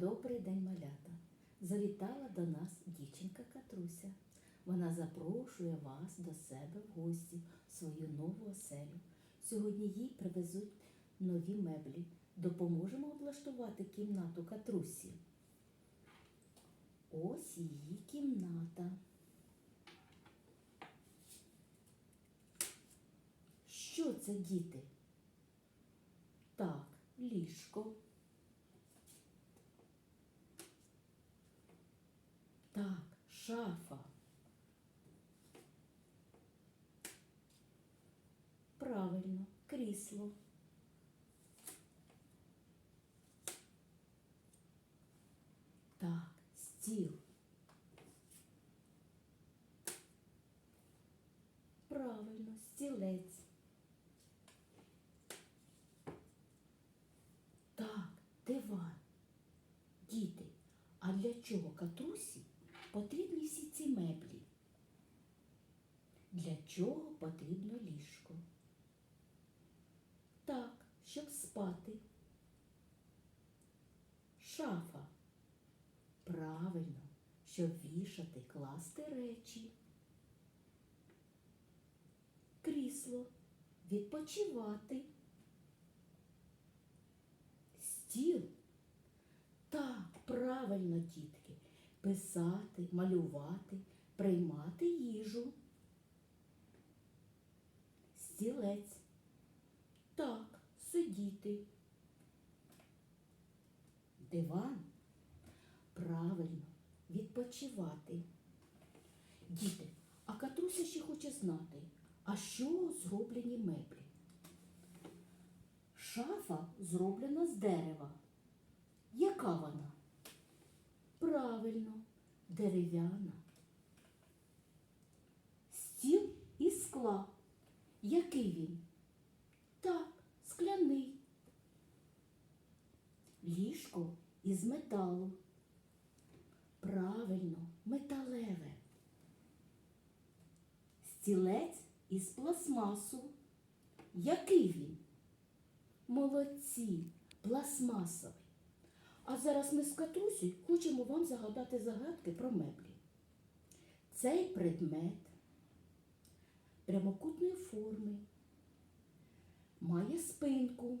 Добрий день, малята! Завітала до нас дівчинка Катруся. Вона запрошує вас до себе в гості в свою нову оселю. Сьогодні їй привезуть нові меблі. Допоможемо облаштувати кімнату Катрусі. Ось її кімната. Що це, діти? Так, ліжко. Так, шафа. Правильно, крісло. Так, стіл. Правильно, стілець. Так, диван. Діти, а для чого катрусі потрібні всі ці меблі? Для чого потрібно ліжко? Так, щоб спати. Шафа. Правильно, щоб вішати, класти речі. Крісло. Відпочивати. Стіл. Так, правильно, дітки. Писати, малювати, приймати їжу. Стілець. Так, сидіти. Диван. Правильно, відпочивати. Діти, а Катруся ще хоче знати, а що зроблені меблі? Шафа зроблена з дерева. Яка вона? Дерев'яна. Стіл із скла. Який він? Так, скляний. Ліжко із металу. Правильно, металеве. Стілець із пластмасу. Який він? Молодці, пластмасовий. А зараз ми з Катрусею хочемо вам загадати загадки про меблі. Цей предмет прямокутної форми має спинку.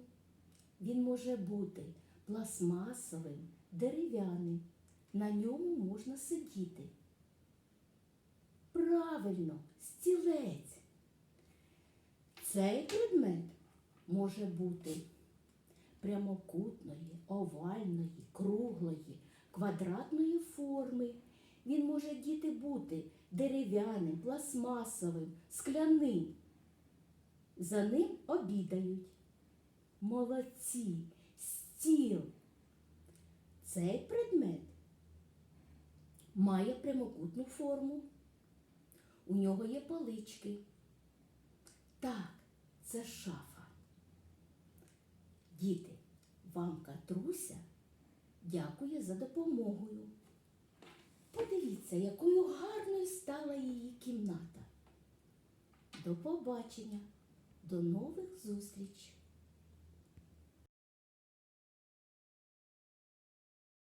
Він може бути пластмасовим, дерев'яним. На ньому можна сидіти. Правильно, стілець. Цей предмет може бути прямокутної, овальної, круглої, квадратної форми. Він може діти бути дерев'яним, пластмасовим, скляним. За ним обідають. Молодці, стіл. Цей предмет має прямокутну форму. У нього є полички. Так, це шафа. Діти, вам Катруся дякує за допомогою. Подивіться, якою гарною стала її кімната. До побачення, до нових зустріч!